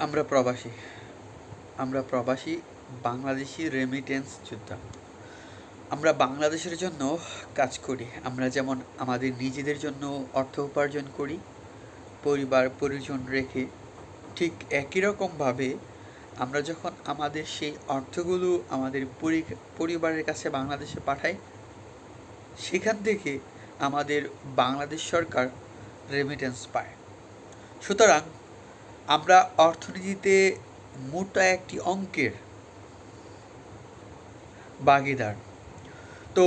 আমরা প্রবাসী। আমরা প্রবাসী, বাংলাদেশি রেমিটেন্স যোদ্ধা। আমরা বাংলাদেশের জন্য কাজ করি। আমরা যেমন আমাদের নিজেদের জন্য অর্থ উপার্জন করি, পরিবার, পরিজন রেখে ঠিক একই রকমভাবে আমরা যখন আমাদের সেই অর্থগুলো আমাদের পরি- পরিবারের কাছে বাংলাদেশে পাঠাই, সেখান থেকে আমাদের বাংলাদেশ সরকার রেমিটেন্স পায়। সুতরাং আমরা অর্থনীতিতে মোটা একটি অঙ্কের ভাগিদার তো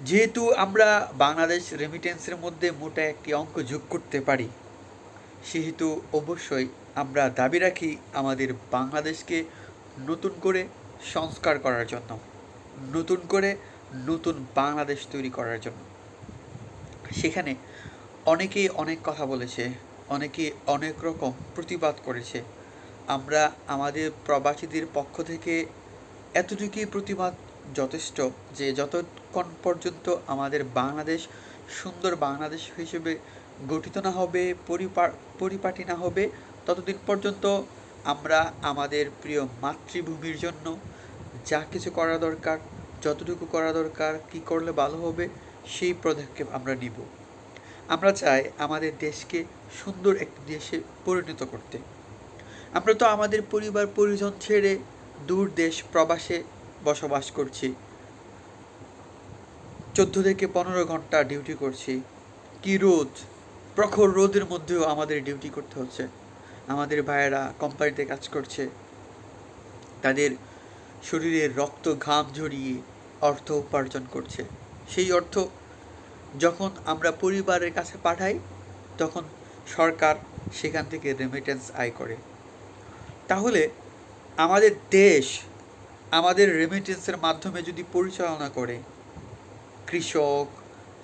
যেহেতু আমরা বাংলাদেশ রেমিটেন্সের মধ্যে মোটা একটি অঙ্ক যোগ করতে পারি, সেহেতু অবশ্যই আমরা দাবি রাখি আমাদের বাংলাদেশকে নতুন করে সংস্কার করার জন্য, নতুন করে নতুন বাংলাদেশ তৈরি করার জন্য। সেখানে অনেকেই অনেক কথা বলেছে অনেকে অনেক রকম প্রতিবাদ করেছে। আমরা আমাদের প্রবাসীদের পক্ষ থেকে এতটুকুই প্রতিবাদ যথেষ্ট যে যতক্ষণ পর্যন্ত আমাদের বাংলাদেশ সুন্দর বাংলাদেশ হিসেবে গঠিত না হবে, পরিপা- পরিপাটি না হবে, ততদিন পর্যন্ত আমরা আমাদের প্রিয় মাতৃভূমির জন্য যা কিছু করা দরকার, যতটুকু করা দরকার, কী করলে ভালো হবে, সেই পদক্ষেপ আমরা নিব। আমরা চাই আমাদের দেশকে সুন্দর একটি দেশে পরিণত করতে। আমরা তো আমাদের পরিবার, পরিজন ছেড়ে দূর দেশ প্রবাসে বসবাস করছি। চোদ্দ থেকে পনেরো ঘণ্টা ডিউটি করছি। কি রোদ, প্রখর রোদের মধ্যেও আমাদের ডিউটি করতে হচ্ছে। আমাদের ভাইয়েরা কোম্পানিতে কাজ করছে। তাদের শরীরের রক্ত ঘাম ঝরিয়ে অর্থ উপার্জন করছে। সেই অর্থ যখন আমরা পরিবারের কাছে পাঠাই, তখন সরকার সেখান থেকে রেমিটেন্স আয় করে। তাহলে আমাদের দেশ আমাদের রেমিটেন্সের মাধ্যমে যদি পরিচালনা করে, কৃষক,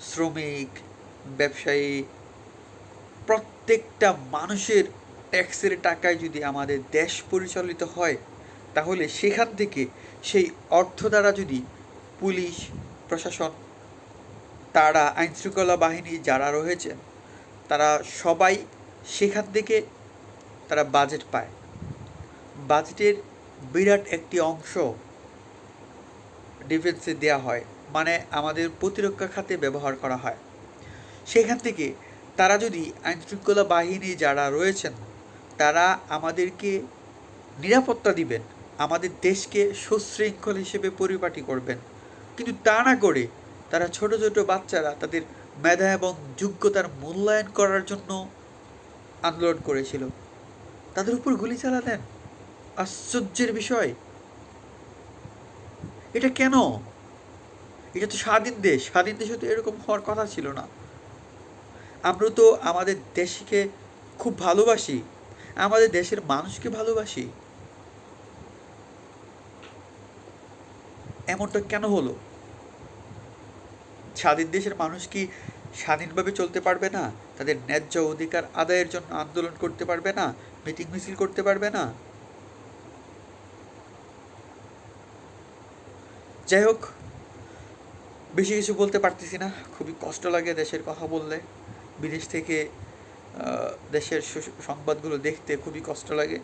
শ্রমিক, ব্যবসায়ী, প্রত্যেকটা মানুষের ট্যাক্সের টাকায় যদি আমাদের দেশ পরিচালিত হয়, তাহলে সেখান থেকে সেই অর্থ দ্বারা যদি পুলিশ, প্রশাসন তারা আইনশৃঙ্খলা বাহিনী যারা রয়েছেন তারা সবাই সেখান থেকে তারা বাজেট পায়। বাজেটের বিরাট একটি অংশ ডিফেন্সে দেওয়া হয় মানে আমাদের প্রতিরক্ষা খাতে ব্যবহার করা হয়। সেখান থেকে তারা যদি আইনশৃঙ্খলা বাহিনী যারা রয়েছেন, তারা আমাদেরকে নিরাপত্তা দিবেন, আমাদের দেশকে সুশৃঙ্খল হিসেবে পরিপাটি করবেন। কিন্তু তা না করে তারা ছোট ছোট বাচ্চারা তাদের মেধা এবং যোগ্যতার মূল্যায়ন করার জন্য আন্দোলন করেছিল। তাদের উপর গুলি চালালেন আশ্চর্যের বিষয়। এটা কেন? এটা তো স্বাধীন দেশ। স্বাধীন দেশে তো এরকম হওয়ার কথা ছিল না। আমরা তো আমাদের দেশকে খুব ভালোবাসি। আমাদের দেশের মানুষকে ভালোবাসি। এমনটা কেন হলো? স্বাধীন দেশের মানুষ কি স্বাধীনভাবে চলতে পারবে না? তাদের ন্যায্য অধিকার আদায়ের জন্য আন্দোলন করতে পারবে না? মিটিং মিছিল করতে পারবে না? যাই হোক, বেশি কিছু বলতে পারতেছি না। খুবই কষ্ট লাগে দেশের কথা বললে। বিদেশ থেকে দেশের সংবাদগুলো দেখতে খুবই কষ্ট লাগে।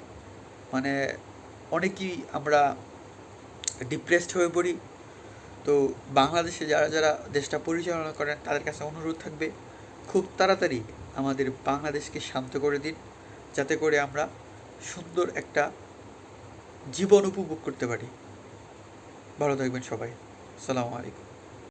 মানে অনেকেই আমরা ডিপ্রেসড হয়ে পড়ি। তো বাংলাদেশে যারা যারা দেশটা পরিচালনা করেন, তাদের কাছে অনুরোধ থাকবে, খুব তাড়াতাড়ি আমাদের বাংলাদেশকে শান্ত করে দিন, যাতে করে আমরা সুন্দর একটা জীবন উপভোগ করতে পারি। ভালো থাকবেন সবাই। আসসালামু আলাইকুম।